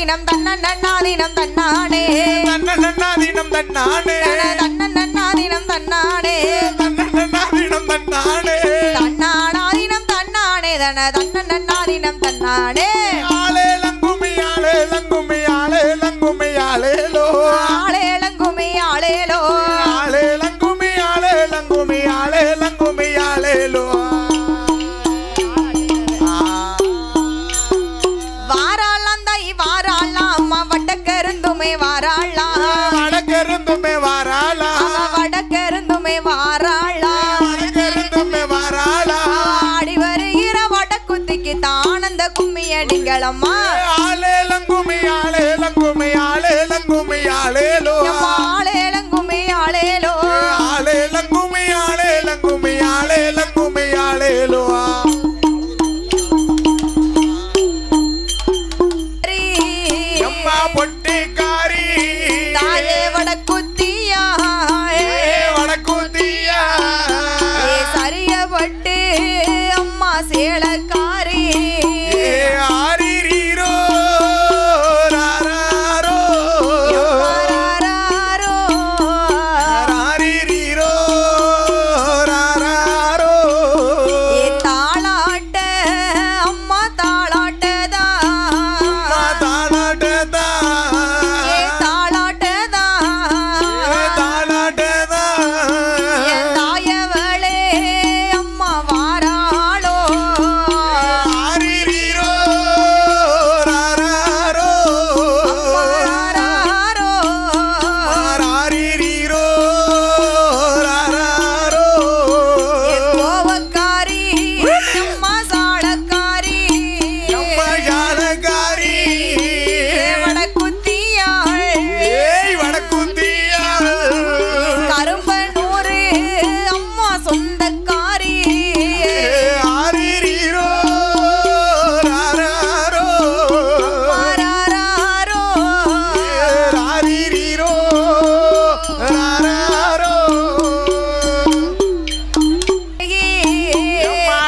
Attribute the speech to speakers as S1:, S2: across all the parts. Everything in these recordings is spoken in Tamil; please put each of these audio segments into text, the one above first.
S1: நன்னாரினம் தன்னன்
S2: நன்னாரினம் தன்னானே.
S1: தன்னன்
S2: நன்னாரினம் தன்னானே.
S1: தன்னன் நன்னாரினம் தன்னானே.
S2: தன்னன் நன்னாரினம் தன்னானே. தன்னானாரினம் தன்னானே. தன தன்னன்.
S1: நன்னாரினம் தன்னானே
S2: ஆளே லங்குமி ஆளே லங்குமி ஆளே
S1: அடிங்களம்மா.
S2: ஆளே லங்குமி ஆளே லங்குமி ஆளே லங்குமி ஆளேலோ
S1: ஆளே லங்குமி ஆளேலோ
S2: ஆளே லங்குமி ஆளே லங்குமி ஆளே லங்குமி ஆளேலோ பொட்டிக்காரி.
S1: தாயே வடக்குத்தியா.
S2: வடக்குத்தியா.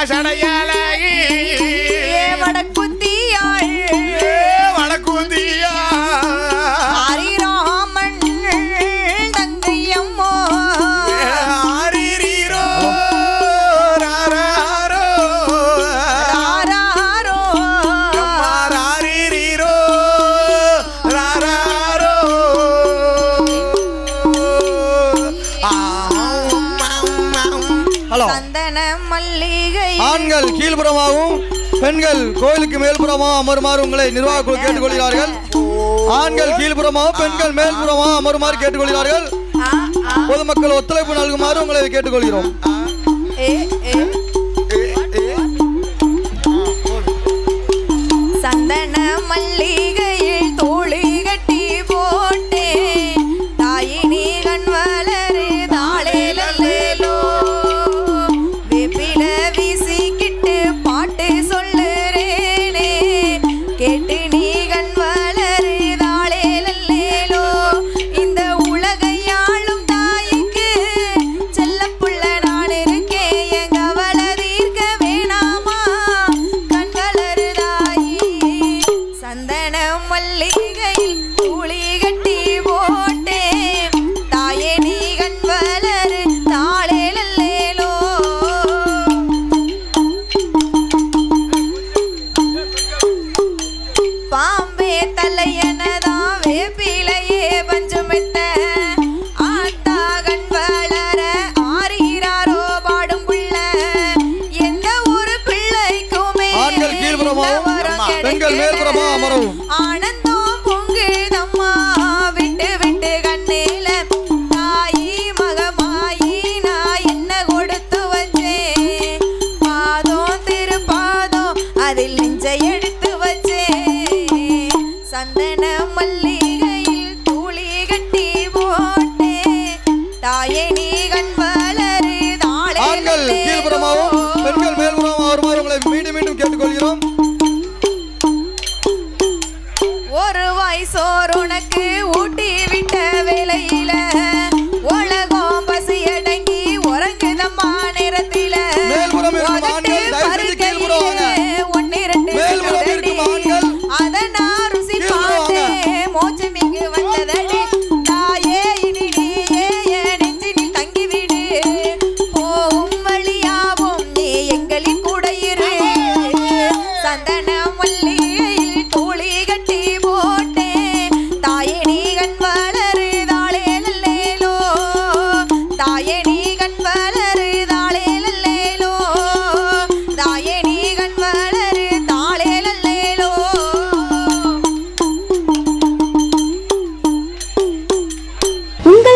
S1: சடையாள
S3: ஆண்கள் கீழ்புறமாகவும் பெண்கள் கோயிலுக்கு மேல்புறமாக அமருமாறு உங்களை நிர்வாக கேட்டுக்கொள்கிறார்கள். ஆண்கள் கீழ்புறமாகவும் பெண்கள் மேல்புறமாக அமருமாறு கேட்டுக்கொள்கிறார்கள். பொதுமக்கள் ஒத்துழைப்பு நல்குமாறு உங்களை கேட்டுக்கொள்கிறோம். Golirón.